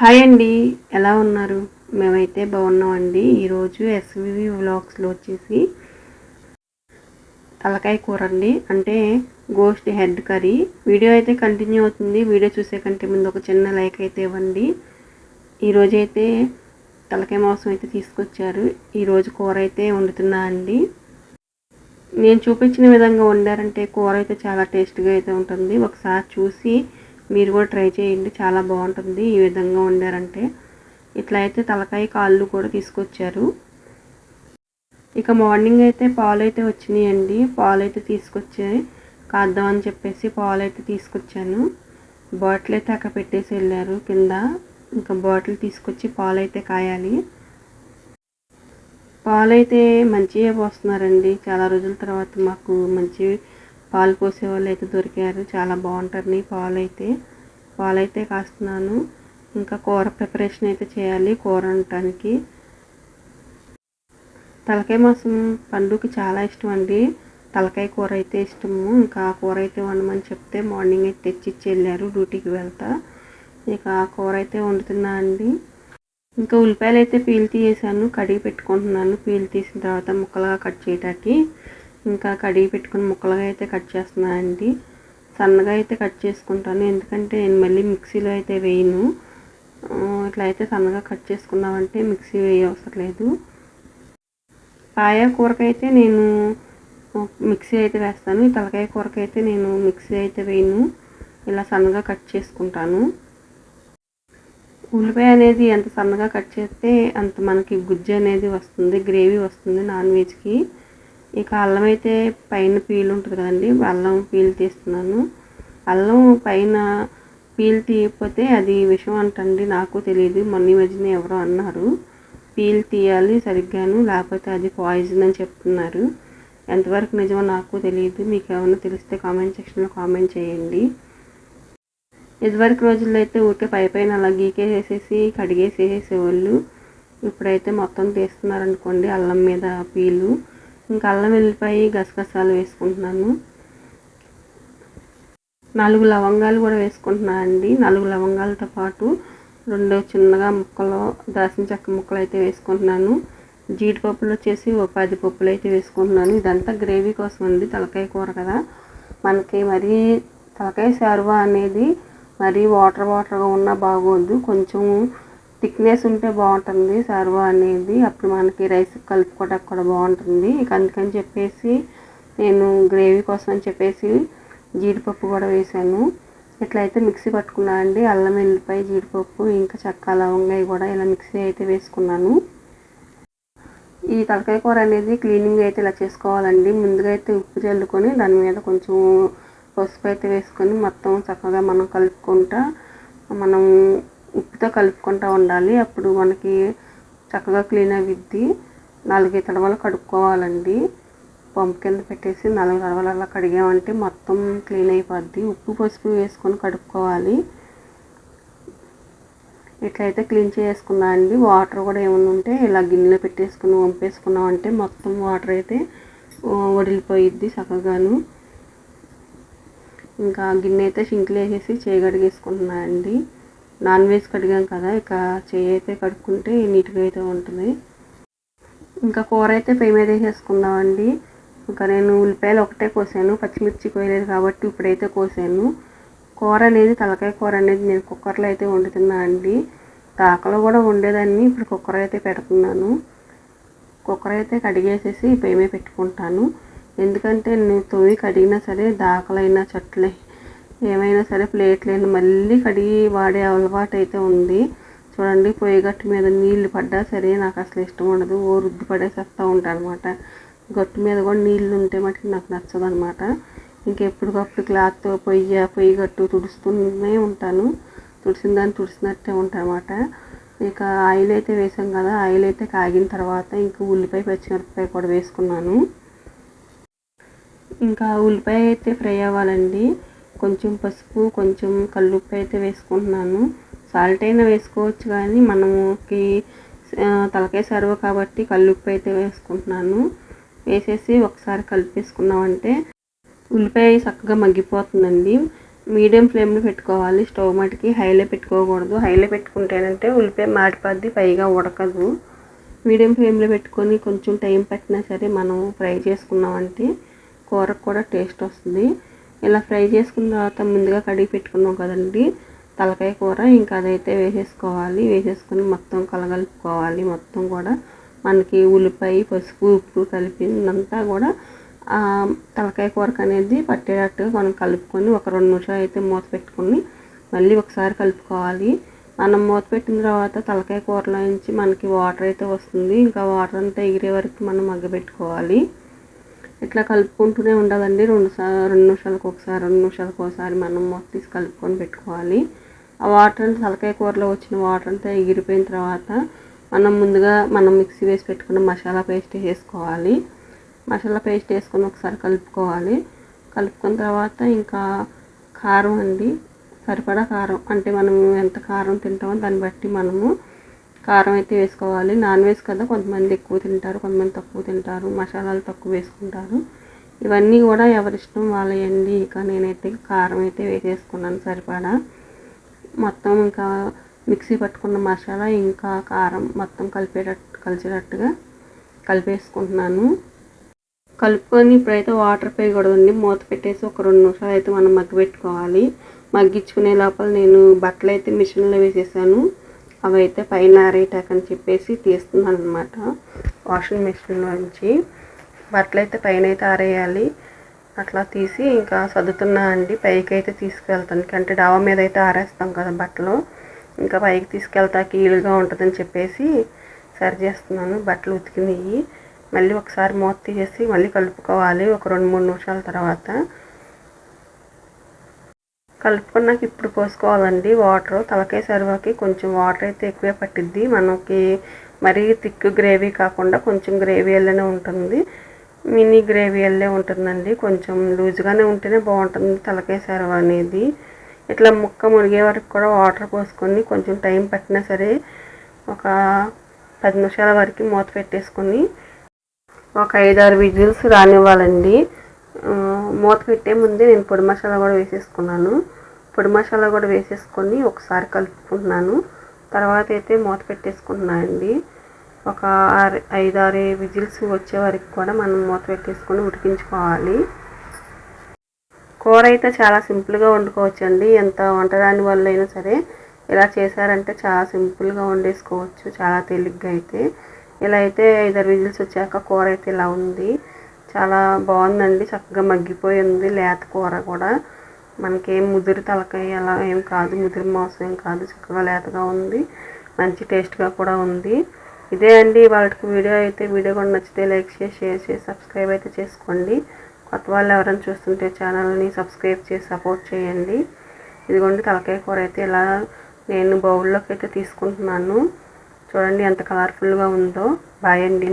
Hi అండి ఎలా ఉన్నారు? మేమైతే బాగున్నామండి. ఈరోజు ఎస్వివి వ్లాగ్స్లో వచ్చేసి తలకాయ కూర అండి. అంటే గోస్ట్ హెడ్ కర్రీ వీడియో అయితే కంటిన్యూ అవుతుంది. వీడియో చూసే కంటే ముందు ఒక చిన్న లైక్ అయితే ఇవ్వండి. ఈరోజు అయితే తలకాయ మాంసం అయితే తీసుకొచ్చారు. ఈరోజు కూర అయితే వండుతున్నా అండి. నేను చూపించిన విధంగా వండారంటే కూర అయితే చాలా టేస్ట్గా అయితే ఉంటుంది. ఒకసారి చూసి మీరు కూడా ట్రై చేయండి. చాలా బాగుంటుంది ఈ విధంగా వండారంటే. ఇట్లా అయితే తలకాయ కాళ్ళు కూడా తీసుకొచ్చారు. ఇక మార్నింగ్ అయితే పాలు అయితే వచ్చినాయండి. పాలు అయితే తీసుకొచ్చాయి కాద్దామని చెప్పేసి పాలు అయితే తీసుకొచ్చాను. బాటిల్ అయితే అక్కడ పెట్టేసి వెళ్ళారు కింద. ఇంకా బాటిల్ తీసుకొచ్చి పాలు అయితే కాయాలి. పాలు అయితే మంచిగా పోస్తున్నారండి. చాలా రోజుల తర్వాత మాకు మంచి పాలు పోసే వాళ్ళు అయితే దొరికారు. చాలా బాగుంటుంది పాలు అయితే పాలు అయితే కాస్తున్నాను. ఇంకా కూర ప్రిపరేషన్ అయితే చేయాలి కూర ఉండటానికి తలకాయ మాసం పండుకి చాలా ఇష్టం అండి. తలకాయ కూర అయితే ఇష్టము. ఇంకా ఆ కూర అయితే వండమని చెప్తే మార్నింగ్ అయితే తెచ్చిచ్చి వెళ్ళారు. డ్యూటీకి వెళ్తా. ఇక ఆ కూర అయితే వండుతున్నా అండి. ఇంకా ఉల్లిపాయలు అయితే పీల్ తీసేసాను. కడిగి పెట్టుకుంటున్నాను. పీల్ తీసిన తర్వాత ముక్కలుగా కట్ చేయటానికి. ఇంకా కడిగి పెట్టుకుని ముక్కలుగా అయితే కట్ చేస్తున్నాను అండి. సన్నగా అయితే కట్ చేసుకుంటాను. ఎందుకంటే నేను మళ్ళీ మిక్సీలో అయితే వేయను. ఇట్లా అయితే సన్నగా కట్ చేసుకున్నామంటే మిక్సీ వేయ అవసరం లేదు. పాయ కూరకైతే నేను మిక్సీ అయితే వేస్తాను. ఈ తలకాయ కూరకైతే నేను మిక్సీ అయితే వేయను. ఇలా సన్నగా కట్ చేసుకుంటాను. ఉల్లిపాయ అనేది ఎంత సన్నగా కట్ చేస్తే అంత మనకి గుజ్జు అనేది వస్తుంది గ్రేవీ వస్తుంది నాన్ వెజ్కి. ఇక అల్లం అయితే పైన పీల్ ఉంటుంది కదండి అల్లం పీల్ తీస్తున్నాను. అల్లం పైన పీల్ తీయకపోతే అది విషం అంటండి నాకు తెలియదు మొన్న మధ్యన ఎవరో అన్నారు పీల్ తీయాలి సరిగ్గాను లేకపోతే అది పాయిజన్ అని చెప్తున్నారు. ఎంతవరకు నిజమో నాకు తెలియదు మీకు ఏమైనా తెలిస్తే కామెంట్ సెక్షన్లో కామెంట్ చేయండి. ఇదివరకు రోజుల్లో అయితే ఊరికే పై పైన అలా గీకేసేసి కడిగేసేసేసేవాళ్ళు. ఇప్పుడైతే మొత్తం తీస్తున్నారు అనుకోండి అల్లం మీద పీలు. ఇంకా అల్లం వెల్లిపాయి గసగసాలు వేసుకుంటున్నాను. నాలుగు లవంగాలు కూడా వేసుకుంటున్నాను అండి. నాలుగు లవంగాలతో పాటు రెండు చిన్నగా ముక్కలు దాసిన చెక్క ముక్కలు అయితే వేసుకుంటున్నాను. జీడిపప్పులు వచ్చేసి ఒక పది పప్పులు అయితే వేసుకుంటున్నాను. ఇదంతా గ్రేవీ కోసం అండి తలకాయ కూర కదా. మనకి మరీ తలకాయ శారువా అనేది మరీ వాటర్ వాటర్గా ఉన్నా బాగోదు. కొంచెం థిక్నెస్ ఉంటే బాగుంటుంది సర్వ అనేది. అప్పుడు మనకి రైస్ కలుపుకోవడానికి కూడా బాగుంటుంది. ఇక అందుకని చెప్పేసి నేను గ్రేవీ కోసం అని చెప్పేసి జీడిపప్పు కూడా వేసాను. ఇట్లా అయితే మిక్సీ పట్టుకున్నాను అండి అల్లం వెల్లిపాయ జీడిపప్పు ఇంకా చెక్క లవంగాయ కూడా ఇలా మిక్సీ అయితే వేసుకున్నాను. ఈ తలకాయ కూర అనేది క్లీనింగ్ అయితే ఇలా చేసుకోవాలండి. ముందుగా అయితే ఉప్పు చల్లుకొని దాని మీద కొంచెం పసుపు అయితే వేసుకొని మొత్తం చక్కగా మనం కలుపుకుంటా మనం ఉప్పుతో కలుపుకుంటూ ఉండాలి. అప్పుడు మనకి చక్కగా క్లీన్ అవిద్ది నాలుగైదు తడవలు కడుక్కోవాలండి. పంపు కింద పెట్టేసి నాలుగు తడవలు అలా కడిగామంటే మొత్తం క్లీన్ అయిపోద్ది. ఉప్పు పసుపు వేసుకొని కడుక్కోవాలి. ఇట్లయితే క్లీన్ చేసుకున్నా అండి. వాటర్ కూడా ఏమైనా ఉంటే ఇలా గిన్నెలో పెట్టేసుకుని వంపేసుకున్నామంటే మొత్తం వాటర్ అయితే వడిలిపోయిద్ది చక్కగాను. ఇంకా గిన్నె అయితే సింక్లో వేసేసి చేయగడిగేసుకుంటున్నా అండి. నాన్ వెజ్ కడిగాం కదా ఇక చేయి అయితే కడుక్కుంటే నీట్గా అయితే ఉంటుంది. ఇంకా కూర అయితే పొయ్యి మీద వేసేసుకుందామండి. ఇంకా నేను ఉల్లిపాయలు ఒకటే కోసాను పచ్చిమిర్చి కోయలేదు కాబట్టి ఇప్పుడైతే కోసాను. కూర అనేది తలకాయ కూర అనేది నేను కుక్కర్లో అయితే వండుతున్నా అండి. దాకలో కూడా వండేదాన్ని ఇప్పుడు కుక్కర్ అయితే పెడుతున్నాను. కుక్కర్ అయితే కడిగేసేసి పొయ్యి మీద పెట్టుకుంటాను. ఎందుకంటే నేను తొవ్వి కడిగినా సరే దాకలైనా చెట్లే. ఏమైనా సరే ప్లేట్లైనా మళ్ళీ కడిగి వాడే అలవాటు అయితే ఉంది. చూడండి పొయ్యి గట్టు మీద నీళ్ళు పడ్డా సరే నాకు అసలు ఇష్టం ఉండదు. ఓ రుద్ది పడేసేస్తూ ఉంటాను అనమాట గట్టు మీద కూడా నీళ్ళు ఉంటే మటుకు నాకు నచ్చదు అనమాట ఇంకెప్పటికప్పుడు క్లాత్తో పొయ్యి పొయ్యి గట్టు తుడుస్తూనే ఉంటాను. తుడిసిన దాన్ని తుడిసినట్టే ఉంటానమాట ఇక ఆయిల్ అయితే వేసాం కదా ఆయిల్ అయితే కాగిన తర్వాత ఇంకా ఉల్లిపాయ పచ్చిమిరపకాయ కూడా వేసుకున్నాను. ఇంకా ఉల్లిపాయ అయితే ఫ్రై అవ్వాలండి. కొంచెం పసుపు కొంచెం కల్లుప్పు అయితే వేసుకుంటున్నాను. సాల్ట్ అయినా వేసుకోవచ్చు కానీ మనకి తలకాయ సర్వ కాబట్టి కల్లుప్పు అయితే వేసుకుంటున్నాను. వేసేసి ఒకసారి కలిపేసుకున్నామంటే ఉల్లిపాయ చక్కగా మగ్గిపోతుందండి. మీడియం ఫ్లేమ్లో పెట్టుకోవాలి. స్టవ్ మటుకి హైలో పెట్టుకోకూడదు. హైలో పెట్టుకుంటేనంటే ఉల్లిపాయ మాడిపోద్ది పైగా ఉడకదు. మీడియం ఫ్లేమ్లో పెట్టుకొని కొంచెం టైం పట్టినా సరే మనం ఫ్రై చేసుకున్నామంటే కూరకు కూడా టేస్ట్ వస్తుంది. ఇలా ఫ్రై చేసుకున్న తర్వాత ముందుగా కడిగి పెట్టుకున్నాం కదండి. తలకాయ కూర ఇంకా అదైతే వేసేసుకోవాలి. వేసేసుకొని మొత్తం కలగలుపుకోవాలి. మొత్తం కూడా మనకి ఉల్లిపాయ పసుపు ఉప్పు కలిపినంతా కూడా తలకాయ కూరకు అనేది పట్టేటట్టుగా మనం కలుపుకొని ఒక రెండు నిమిషాలు అయితే మూత పెట్టుకొని మళ్ళీ ఒకసారి కలుపుకోవాలి. మనం మూత పెట్టిన తర్వాత తలకాయ కూరలో నుంచి మనకి వాటర్ అయితే వస్తుంది. ఇంకా వాటర్ అంతా ఎగిరే వరకు మనం మగ్గబెట్టుకోవాలి. ఇట్లా కలుపుకుంటూనే ఉండదండి. రెండు రెండు నిమిషాలకు ఒకసారి రెండు నిమిషాలకు ఒకసారి మనం మూత తీసి కలుపుకొని పెట్టుకోవాలి. ఆ వాటర్ అంతా తలకాయ కూరలో వచ్చిన వాటర్ అంతా ఎగిరిపోయిన తర్వాత మనం ముందుగా మనం మిక్సీ వేసి పెట్టుకున్న మసాలా పేస్ట్ వేసుకోవాలి. మసాలా పేస్ట్ వేసుకొని ఒకసారి కలుపుకోవాలి. కలుపుకున్న తర్వాత ఇంకా కారం అండి. సరిపడా కారం. అంటే మనం ఎంత కారం తింటామో దాన్ని బట్టి మనము కారం అయితే వేసుకోవాలి. నాన్ వెజ్ కదా కొంతమంది ఎక్కువ తింటారు కొంతమంది తక్కువ తింటారు మసాలాలు తక్కువ వేసుకుంటారు. ఇవన్నీ కూడా ఎవరిష్టం వాళ్ళయండి. ఇక నేనైతే కారం అయితే వేసేసుకున్నాను సరిపడా. మొత్తం ఇంకా మిక్సీ పట్టుకున్న మసాలా ఇంకా కారం మొత్తం కలిపేటట్టు కలిసేటట్టుగా కలిపేసుకుంటున్నాను. కలుపుకొని ఇప్పుడైతే వాటర్ పోయకూడదండి మూత పెట్టేసి ఒక రెండు నిమిషాలు అయితే మనం మగ్గిపెట్టుకోవాలి మగ్గించుకునే లోపల నేను బట్టలు అయితే మిషన్లో వేసేసాను. అవి అయితే పైన ఆరేటాకని చెప్పేసి తీస్తున్నాను అనమాట వాషింగ్ మిషన్లోంచి బట్టలు అయితే పైన అయితే ఆరేయాలి. అట్లా తీసి ఇంకా సర్దుతున్నా అండి. పైకి అయితే తీసుకెళ్తాను. అంటే డాబా మీద అయితే ఆరేస్తాం కదా బట్టలు. ఇంకా పైకి తీసుకెళ్తాకి కీలుగా ఉంటుందని చెప్పేసి సరి చేస్తున్నాను. బట్టలు ఉతికినవి మళ్ళీ ఒకసారి మూత తీసేసి మళ్ళీ కలుపుకోవాలి. ఒక రెండు మూడు నిమిషాల తర్వాత. కలుపుకున్నాక ఇప్పుడు పోసుకోవాలండి. వాటర్ తలకాయ సర్వాకి కొంచెం వాటర్ అయితే ఎక్కువే పట్టిద్ది. మనకి మరీ థిక్ గ్రేవీ కాకుండా కొంచెం గ్రేవీ వెళ్ళనే ఉంటుంది. మినీ గ్రేవీ వెళ్ళే ఉంటుందండి. కొంచెం లూజ్గానే ఉంటేనే బాగుంటుంది తలకాయ సర్వ అనేది. ఇట్లా ముక్క మునిగే వరకు కూడా వాటర్ పోసుకొని కొంచెం టైం పట్టినా సరే ఒక పది నిమిషాల వరకు మూత పెట్టేసుకొని ఒక ఐదారు విజిల్స్ రానివ్వాలండి. మూత పెట్టే ముందే నేను పొడి మసాలా కూడా వేసేసుకున్నాను. పొడి మసాలా కూడా వేసేసుకొని ఒకసారి కలుపుకుంటున్నాను. తర్వాత అయితే మూత పెట్టేసుకుంటున్నానండి ఒక ఆరు ఐదారు విజిల్స్ వచ్చే వరకు కూడా మనం మూత పెట్టేసుకొని ఉడికించుకోవాలి. కూర అయితే చాలా సింపుల్గా వండుకోవచ్చండి. ఎంత వంటరాని వల్ల అయినా సరే ఇలా చేశారంటే చాలా సింపుల్గా వండేసుకోవచ్చు. చాలా తేలిగ్గా అయితే. ఇలా అయితే ఐదారు విజిల్స్ వచ్చాక కూర అయితే ఇలా ఉంది. చాలా బాగుందండి చక్కగా మగ్గిపోయి ఉంది లేత కూర కూడా. మనకేం ముదిరి తలకాయ అలా ఏం కాదు ముదిరి మాంసం ఏం కాదు చక్కగా లేతగా ఉంది మంచి టేస్ట్గా కూడా ఉంది. ఇదే అండి వాళ్ళకి వీడియో అయితే వీడియో కూడా నచ్చితే లైక్ చేసి షేర్ చేసి సబ్స్క్రైబ్ అయితే చేసుకోండి. కొత్త వాళ్ళు ఎవరైనా చూస్తుంటే ఛానల్ని సబ్స్క్రైబ్ చేసి సపోర్ట్ చేయండి. ఇదిగోండి తలకాయ కూర అయితే ఇలా నేను బౌల్లోకి అయితే తీసుకుంటున్నాను. చూడండి ఎంత కలర్ఫుల్గా ఉందో. బాయ్ అండి.